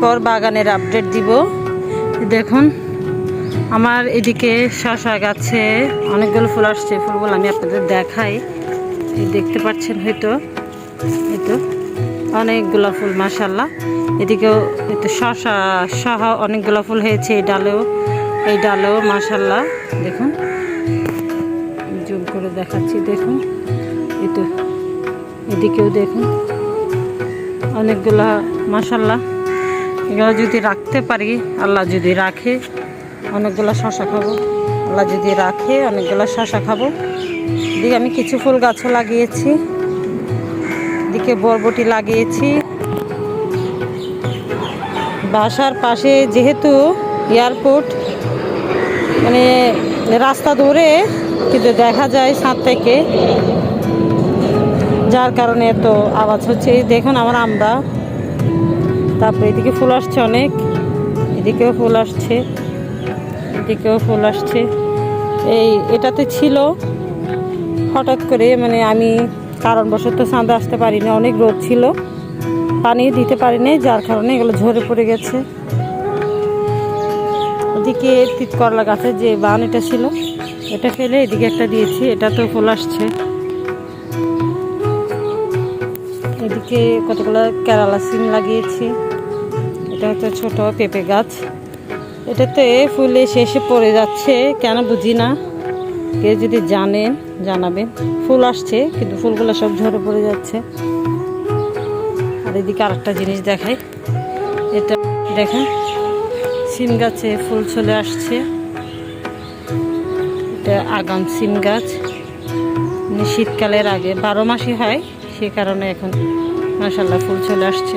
পর বাগানের আপডেট দিব। দেখুন, আমার এদিকে শশা গাছে অনেকগুলো ফুল আসছে। ফুলগুলো আমি আপনাদের দেখাই। দেখতে পাচ্ছেন হয়তো এই তো অনেকগুলো ফুল মাসাল্লাহ এদিকেও এই তো শশা সহ অনেকগুলো ফুল হয়েছে এই ডালেও এই ডালেও মাসাল্লাহ দেখুন, জুম করে দেখাচ্ছি, দেখুন। এই তো, এদিকেও দেখুন, অনেকগুলা মাসাল্লাহ এগুলো যদি রাখতে পারি, আল্লাহ যদি রাখে, অনেকগুলো শশা খাব। আল্লাহ যদি রাখে, অনেকগুলো শশা খাব। এদিকে আমি কিছু ফুল গাছও লাগিয়েছি। এদিকে বরবটি লাগিয়েছি। বাসার পাশে যেহেতু এয়ারপোর্ট মানে রাস্তা ধরে, কিন্তু দেখা যায় ছাদ থেকে। যার কারণে এত আওয়াজ হচ্ছে। দেখুন আমার আমরা। তারপরে এদিকে ফুল আসছে অনেক, এদিকেও ফুল আসছে, এদিকেও ফুল আসছে। এই এটাতে ছিল হঠাৎ করে মানে আমি কারণবশত চাঁদে আসতে পারিনি, অনেক রোদ ছিল পানি দিতে পারিনি, যার কারণে এগুলো ঝরে পড়ে গেছে। ওদিকে তিত করলা গাছের যে বান এটা ছিল, এটা ফেলে এদিকে একটা দিয়েছি এটা তো ফুল আসছে। এদিকে কতগুলো কেরালা সিম লাগিয়েছি। এটা হচ্ছে ছোট পেঁপে গাছ। এটাতে ফুলে শেষে পড়ে যাচ্ছে, কেন বুঝি না। কেউ যদি জানেন জানাবেন ফুল আসছে, কিন্তু ফুলগুলো সব ঝরে পড়ে যাচ্ছে। আর এদিকে আরেকটা জিনিস দেখাই। এটা দেখেন, সিম গাছে ফুল চলে আসছে। এটা আগাম সিম গাছ। মানে শীতকালের আগে, বারো মাসই হয়। সে কারণে এখন মাসাল্লাহ ফুল চলে আসছে।